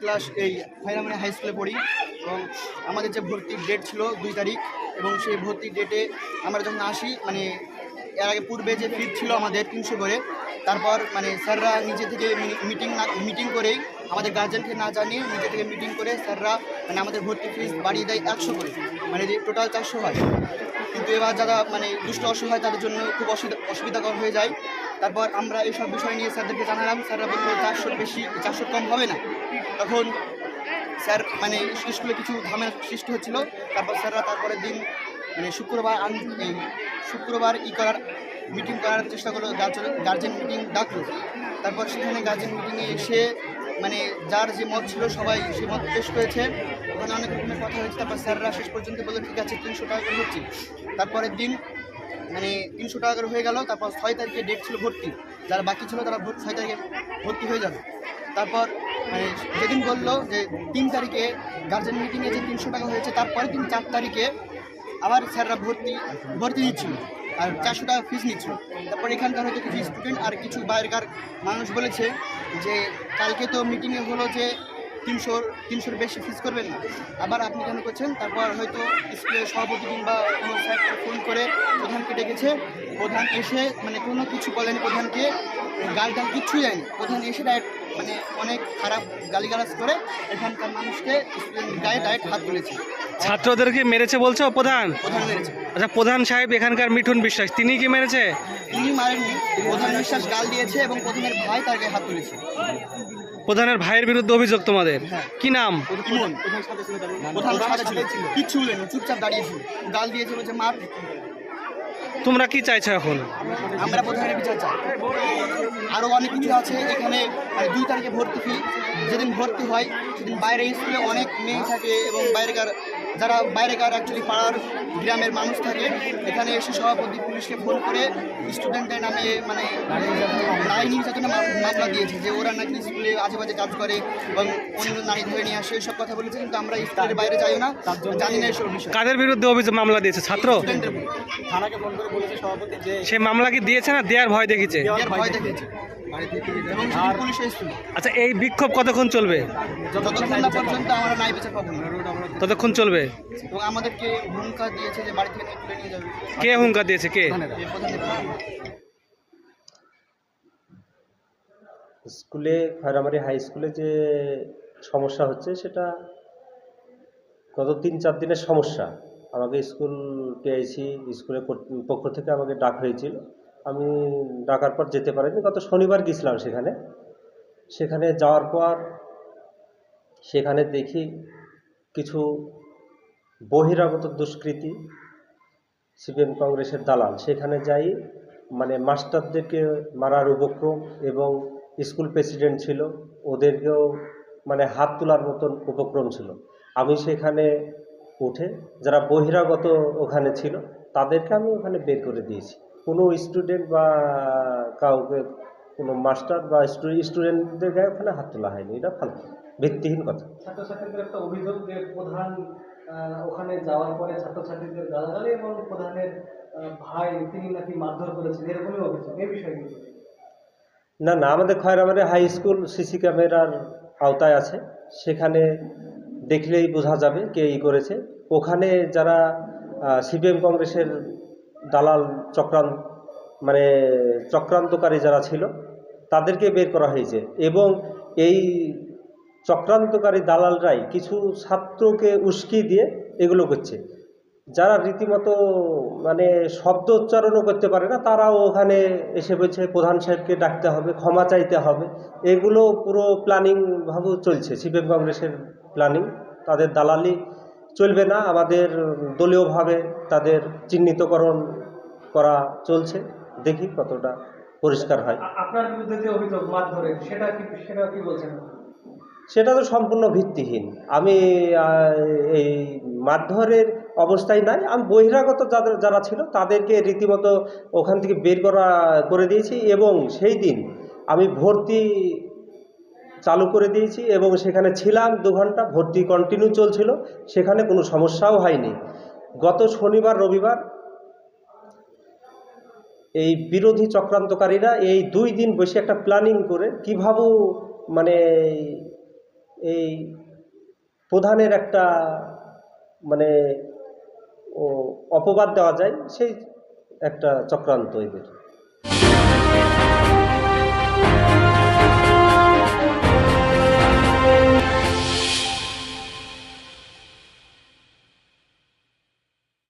Class এই ফাইনামানি high স্কুলে পড়ি এবং আমাদের যে ভর্তির ডেট ছিল দুই তারিখ এবং সেই ভর্তির ডেটে আমরা যখন আসি মানে এর আগে পূর্বে যে ফিট ছিল আমাদের তিনশো করে, তারপর মানে স্যাররা নিজে থেকে মিটিং না মিটিং করেই আমাদের গার্জেনকে না জানিয়ে নিজে থেকে মিটিং করে স্যাররা মানে আমাদের ভর্তি ফিস বাড়িয়ে দেয় একশো করে। মানে যে টোটাল চারশো হয়। কিন্তু এবার যারা মানে দুষ্ট অসহায় তাদের জন্য খুব অসুবিধা, অসুবিধাকর হয়ে যায়। তারপর আমরা এইসব বিষয় নিয়ে স্যারদেরকে জানালাম, স্যাররা বলল চারশোর বেশি, চারশোর কম হবে না। তখন স্যার মানে স্কুলে কিছু ঝামেলা সৃষ্টি হচ্ছিল। তারপর স্যাররা তারপরের দিন মানে শুক্রবার শুক্রবার ই করার, মিটিং করার চেষ্টা করল গার্জেন মিটিং ডাকলো। তারপর সেখানে গার্জেন মিটিংয়ে এসে মানে যার যে মত ছিল সবাই সে মত পেশ করেছে। ওখানে অনেক রকমের কথা হয়েছে। তারপর স্যাররা শেষ পর্যন্ত বলল, ঠিক আছে, তিনশো টাকা করে হচ্ছে। তারপরের দিন মানে তিনশো টাকা করে হয়ে গেল, তারপর ছয় তারিখে ডেট ছিল ভর্তি। যারা বাকি ছিল তারা ছয় তারিখে ভর্তি হয়ে যাবে। তারপর মানে যেদিন বলল যে তিন তারিখে গার্জেন মিটিংয়ে যে তিনশো টাকা হয়েছে তারপরে দিন চার তারিখে আবার স্যাররা ভর্তি ভর্তি দিচ্ছিল। আর চারশো টাকা ফিস নিচ্ছিল। তারপর এখানকার হয়তো কিছু স্টুডেন্ট আর কিছু বাইরেকার মানুষ বলেছে যে, কালকে তো মিটিংয়ে হলো যে তিনশোর তিনশোর বেশি ফিস করবেন না। আবার আপনি কেন করছেন? তারপর হয়তো স্কুলের সভাপতি কিংবা কোনো স্যারকে ফোন করে প্রধানকে ডেকেছে প্রধান এসে মানে কোনো কিছু বলেনি প্রধানকে গাল টাল কিচ্ছুই যায়নি প্রধান এসে ডাইরেক্ট মানে অনেক খারাপ গালিগালাজ করে এখানকার মানুষকে স্টুডেন্ট গায়ে ডাইরেক্ট হাত তুলেছে। ছাত্রদেরকে মেরেছে বলছো প্রধান? প্রধান মেরেছে। আচ্ছা প্রধান সাহেব এখানকার মিঠুন বিশ্বাস তিনি কি মেরেছে? তিনি মারেননি। প্রধান বিশ্বাস গাল দিয়েছে এবং প্রধানের ভাই তার গায়ে হাত তুলেছে। প্রধানের ভাইয়ের বিরুদ্ধে অভিযোগ তোমাদের। কি নাম? ছিল কিচ্ছু চুপচাপ দাঁড়িয়েছিল গাল দিয়েছিল যে মার তোমরা কি চাইছো এখন? আমরা প্রধানের বিচার চাই। আরও অনেক কিছু আছে এখানে মানে দুই তারিখে ভর্তি ফি যেদিন ভর্তি হয় সেদিন বাইরে স্কুলে অনেক মেয়ে থাকে এবং বাইরেকার যারা বাইরেকার অ্যাকচুয়ালি পাড়ার গ্রামের মানুষ থাকে এখানে এসে সভাপতি পুলিশকে ফোন করে স্টুডেন্টের নামে মানে নারী নির্যাতনে মাম- মামলা দিয়েছে যে ওরা নাকি স্কুলে আজে বাজে কাজ করে এবং অন্য নারী ধরে নিয়ে আসে এসব কথা বলেছে কিন্তু আমরা স্কুলের বাইরে যাই না। জানি না এসব বিষয়। কাদের বিরুদ্ধে অভিযোগ মামলা দিয়েছে? ছাত্র? স্টুডেন্টের থানাকে ফোন করে বলেছে সভাপতি যে সে মামলা কি দিয়েছে না দেওয়ার ভয় পুলিশ এসেছিল। আচ্ছা এই বিক্ষোভ কতক্ষণ চলবে? যতক্ষণ না পর্যন্ত আমরা নাই বিচার পাবো ততক্ষণ চলবে? এবং আমাদেরকে হুঙ্কার দিয়েছে যে বাড়ি থেকে তুলে নিয়ে যাবে। কে হুঙ্কার দিয়েছে? কে? স্কুলে খয়রামারি হাই স্কুলে যে সমস্যা হচ্ছে সেটা গত তিন চার দিনের সমস্যা। আমাকে স্কুল পেয়েছি স্কুলের পক্ষ থেকে আমাকে ডাক হয়েছিল। আমি ডাকার পর যেতে পারিনি। গত শনিবার গেছিলাম সেখানে। সেখানে যাওয়ার পর সেখানে দেখি কিছু বহিরাগত দুষ্কৃতী সিপিএম কংগ্রেসের দালাল। সেখানে যাই মানে মাস্টারদেরকে মারার উপক্রম এবং স্কুল প্রেসিডেন্ট ছিল, ওদেরকেও মানে হাত তোলার মতন উপক্রম ছিল। আমি সেখানে উঠে যারা বহিরাগত ওখানে ছিল তাদেরকে আমি ওখানে বের করে দিয়েছি। কোনো স্টুডেন্ট বা কাউকে কোনো মাস্টার বা স্টুডেন্টদের গায়ে ওখানে হাত তোলা হয়নি। এটা ফালতু ভিত্তিহীন কথা। ছাত্রছাত্রীদের একটা অভিযোগ যে প্রধান ওখানে যাওয়ার পরে ছাত্রছাত্রীদের গালাগালি এবং প্রধানের ভাই তিনি নাকি মারধর করেছেন এরকমই অভিযোগ। এই বিষয়ে না না আমাদের খয়রাবাড়ি হাই স্কুল সিসি ক্যামেরার আওতায় আছে। সেখানে দেখলেই বোঝা যাবে কে ই করেছে। ওখানে যারা সিপিএম কংগ্রেসের দালাল চক্রান্ত মানে চক্রান্তকারী যারা ছিল, তাদেরকে বের করা হয়েছে এবং এই চক্রান্তকারী দালালরাই কিছু ছাত্রকে উস্কি দিয়ে এগুলো করছে। যারা রীতিমতো মানে শব্দ উচ্চারণও করতে পারে না তারাও ওখানে এসে বলছে প্রধান সাহেবকে ডাকতে হবে ক্ষমা চাইতে হবে। এগুলো পুরো প্ল্যানিং ভাবে চলছে সিপিএম কংগ্রেসের প্ল্যানিং তাদের দালালি চলবে না আমাদের দলীয়ভাবে তাদের চিহ্নিতকরণ করা চলছে। দেখি কতটা পরিষ্কার হয়। আপনার বিরুদ্ধে যে অভিযোগ মারধরের সেটা কি সেটা কি বলছেন? সেটা তো সম্পূর্ণ ভিত্তিহীন। আমি এই মারধরের অবস্থায় নাই। আমি বহিরাগত যাদের যারা ছিল, তাদেরকে রীতিমতো ওখান থেকে বের করা, করে দিয়েছি এবং সেই দিন আমি ভর্তি চালু করে দিয়েছি এবং সেখানে ছিলাম দু ঘণ্টা, ভর্তি কন্টিনিউ চলছিল, সেখানে কোনো সমস্যাও হয়নি। গত শনিবার, রবিবার এই বিরোধী চক্রান্তকারীরা এই দুই দিন বসে একটা প্ল্যানিং করে কীভাবে মানে এই প্রধানের একটা মানে ও অপবাদ দেওয়া যায় সেই একটা চক্রান্ত এদের।